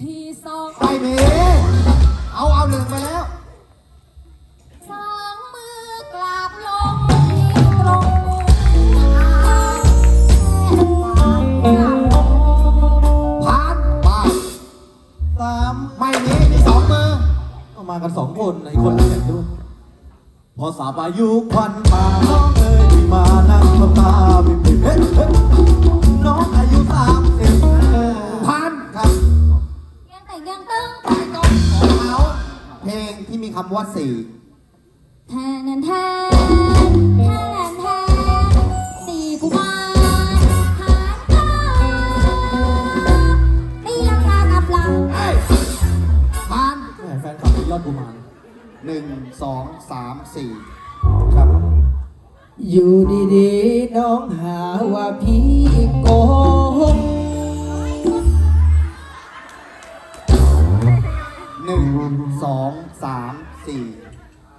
ทีสองไปเมีเอาเอาหนึ่งไปแล้ว สองมือกราบลงที่งมางแม่ฟ้าจัผ่านไปสามไม่มีมีสองมือมากันสองคนไอ้คนนี้ดูพอสาวอายุควันมาน้องเอ๋ยที่มานั่งทำตาพิมพ์ เพลงที่มีคำว่าสี่แทนแทนแทนแทนแทนสี่กุมารหารตาตีลังกากับหลังท่านแหมแฟนคลับเป็นยอดกุมารหนึ่งสองสามสี่ครับ อยู่ดีๆ น้องหาว่าพี่โกหก หนึ่งสองสามสี่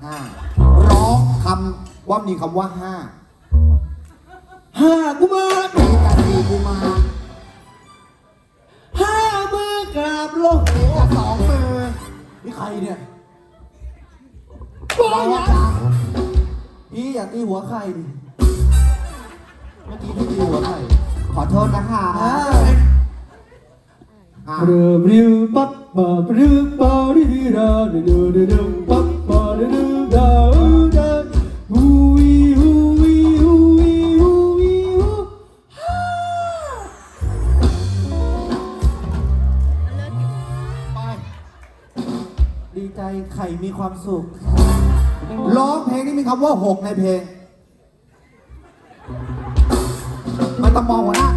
ห้าร้องคำว่ามีคำว่าห้าห้ากุมารมีกับสี่กุมาห้ามือกราบลงมีกับสองมือนี่ใครเนี่ยก็ยังพี่อย่าตีหัวใครดิเมื่อกี้พี่ตีหัวใครขอโทษนะคะอ่าอะเริ่มริวปั๊บปั๊บริวปั๊บ ดาดูดูดูดูปั๊บปั๊บดูดาดาฮูวีฮูวีฮูวีฮูวีฮูไปดีใจไข่มีความสุข ร้องเพลงที่มีคำว่าหกในเพลงไม่ต้องมองหัวหน้า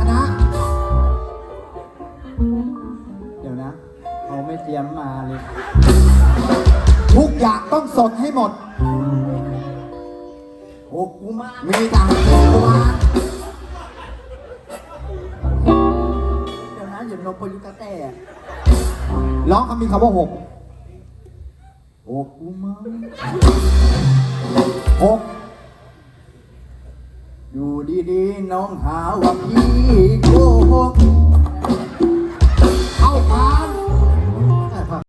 มาเลย ทุกอย่างต้องสดให้หมดโอ้กูมามีแต่กุมารเดี๋ยวนะอย่านมปยุกาแต่ร้องคำมีคำว่าหกโอ้กูมาหกอยู่ดีๆ น้องหาว่าพี่